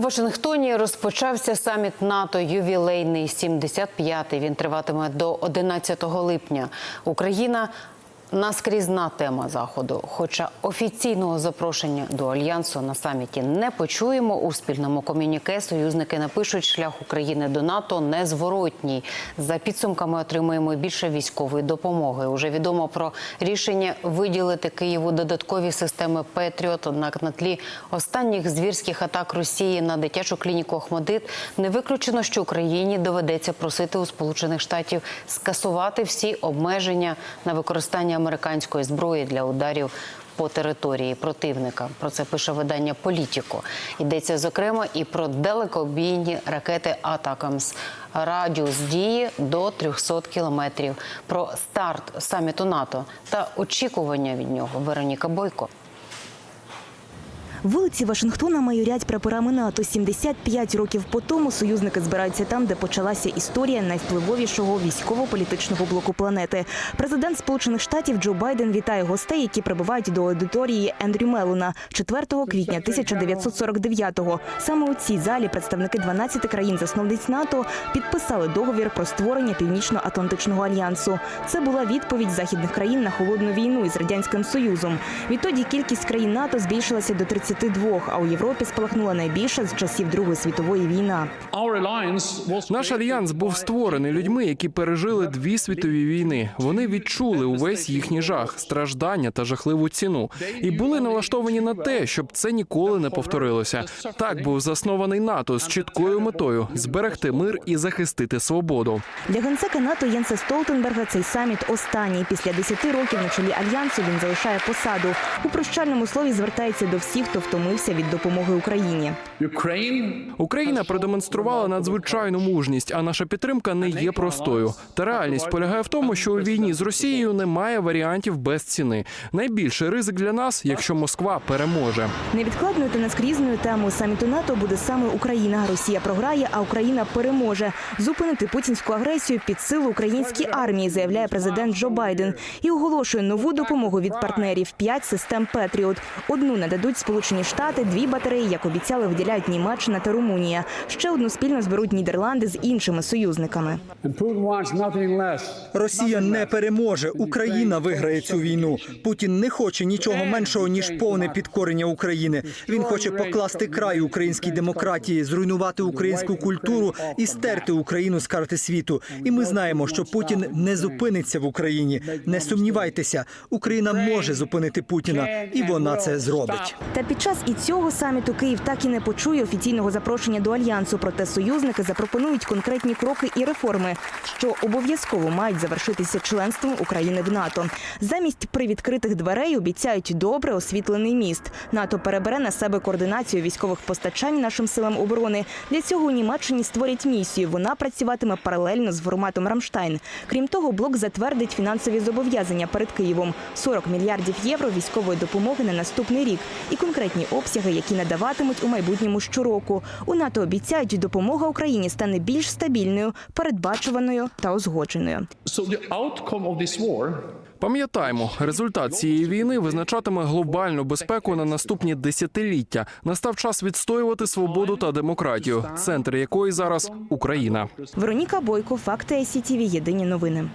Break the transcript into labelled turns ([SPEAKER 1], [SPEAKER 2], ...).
[SPEAKER 1] У Вашингтоні розпочався саміт НАТО ювілейний 75-й. Він триватиме до 11 липня. Україна наскрізна тема заходу. Хоча офіційного запрошення до альянсу на саміті не почуємо. У спільному комюніке союзники напишуть, шлях України до НАТО незворотній. За підсумками отримуємо більше військової допомоги. Уже відомо про рішення виділити Києву додаткові системи Петріот. Однак на тлі останніх звірських атак Росії на дитячу клініку Охмадит не виключено, що Україні доведеться просити у Сполучених Штатів скасувати всі обмеження на використання американської зброї для ударів. По території противника про це пише видання Політіко. Йдеться зокрема і про далекобійні ракети Атакамс. Радіус дії до 300 кілометрів. Про старт саміту НАТО та очікування від нього. Вероніка Бойко.
[SPEAKER 2] Вулиці Вашингтона майорять прапорами НАТО. 75 років по тому союзники збираються там, де почалася історія найвпливовішого військово-політичного блоку планети. Президент Сполучених Штатів Джо Байден вітає гостей, які прибувають до аудиторії Ендрю Мелона 4 квітня 1949-го. Саме у цій залі представники 12 країн-засновниць НАТО підписали договір про створення Північно-Атлантичного альянсу. Це була відповідь західних країн на холодну війну із радянським союзом. Відтоді кількість країн НАТО збільшилася до 32, а у Європі спалахнула найбільша з часів Другої світової війни.
[SPEAKER 3] Наш альянс був створений людьми, які пережили дві світові війни. Вони відчули увесь їхній жах, страждання та жахливу ціну, і були налаштовані на те, щоб це ніколи не повторилося. Так був заснований НАТО з чіткою метою зберегти мир і захистити свободу.
[SPEAKER 2] Для генсека НАТО Єнса Столтенберга цей саміт останній. Після 10 років на чолі альянсу він залишає посаду. У прощальному слові звертається до всіх, хто втомився від допомоги Україні.
[SPEAKER 3] Україна продемонструвала надзвичайну мужність, а наша підтримка не є простою. Та реальність полягає в тому, що у війні з Росією немає варіантів без ціни. Найбільший ризик для нас, якщо Москва переможе.
[SPEAKER 2] Невідкладною та наскрізною темою саміту НАТО буде саме Україна. Росія програє, а Україна переможе. Зупинити путінську агресію під силу українській армії, заявляє президент Джо Байден і оголошує нову допомогу від партнерів п'ять систем Петріот. Одну нададуть Сполучені Штати, дві батареї, як обіцяли, виділяють Німеччина та Румунія. Ще одну спільно зберуть Нідерланди з іншими союзниками.
[SPEAKER 4] Росія не переможе. Україна виграє цю війну. Путін не хоче нічого меншого ніж повне підкорення України. Він хоче покласти край українській демократії, зруйнувати українську культуру і стерти Україну з карти світу. І ми знаємо, що Путін не зупиниться в Україні. Не сумнівайтеся, Україна може зупинити Путіна, і вона це зробить.
[SPEAKER 2] Та під час і цього саміту Київ так і не почує офіційного запрошення до альянсу. Проте союзники запропонують конкретні кроки і реформи, що обов'язково мають завершитися членством України в НАТО. Замість привідкритих дверей обіцяють добре освітлений міст. НАТО перебере на себе координацію військових постачань нашим силам оборони. Для цього у Німеччині створять місію. Вона працюватиме паралельно з форматом Рамштайн. Крім того, блок затвердить фінансові зобов'язання перед Києвом: 40 мільярдів євро військової допомоги на наступний рік і конкретні обсяги, які надаватимуть у майбутньому щороку. У НАТО обіцяють, допомога Україні стане більш стабільною, передбачуваною та узгодженою.
[SPEAKER 3] Пам'ятаймо, результат цієї війни визначатиме глобальну безпеку на наступні десятиліття. Настав час відстоювати свободу та демократію, центр якої зараз Україна.
[SPEAKER 2] Вероніка Бойко, факти СІТВ, Єдині новини.